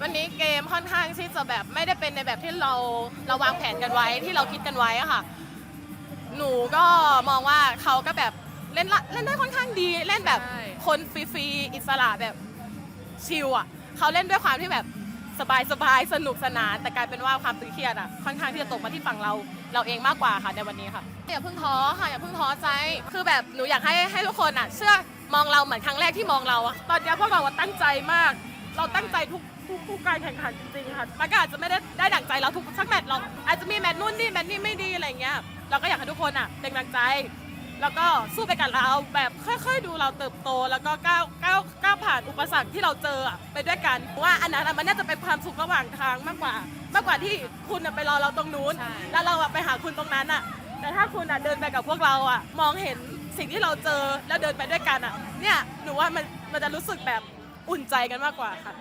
วันนี้เกมค่อนข้างที่จะแบบไม่ได้เป็นในแบบที่เราเราวางแผนกันไว้ที่เราคิดกันไว้อะค่ะ หนูก็มองว่าเขาก็แบบเล่นละเล่นได้ค่อนข้างดีเล่นแบบใช่ คนฟรีๆอิสระแบบชิลอะเขาเล่นด้วยความที่แบบสบายสบายๆสนุกสนาน แต่กลายเป็นว่าความตึงเครียดอะค่อนข้างที่จะตกมาที่ฝั่งเราเราเองมากกว่าค่ะในวันนี้ค่ะอย่าเพิ่งท้อค่ะอย่าเพิ่งท้อใจคือแบบหนูอยากให้ให้ทุกคนอะเชื่อมองเราเหมือนครั้งแรกที่มองเราอะตอนนี้พวกเราอะตั้งใจมาก เราตั้งใจทุกทุกทุกการแข่งขันจริงๆค่ะมันก็อาจจะไม่ได้ได้ดั่งใจเราทุกสักแมตช์หรอกอาจจะมีแมตช์นู่นนี่แมตช์นี่ไม่ดีอะไรเงี้ยเราก็อยากให้ทุกคนอะเป็นกำลังใจ แล้วก็สู้ไปกับเราแบบค่อยๆดูเราเติบโต แล้วก็ก้าวก้าวก้าวผ่านอุปสรรคที่เราเจออะไปด้วยกันว่าอันนั้นอะมันน่าจะเป็นความสุขระหว่างทางมากกว่า มากกว่าที่คุณอะไปรอเราตรงนู้น ใช่ แล้วเราอะไปหาคุณตรงนั้นอะแต่ถ้าคุณอะเดินไปกับพวกเราอะมองเห็นสิ่งที่เราเจอแล้วเดินไปด้วยกันอะเนี่ยหนูว่ามันมันจะรู้สึกแบบ อุ่นใจกันมากกว่าค่ะ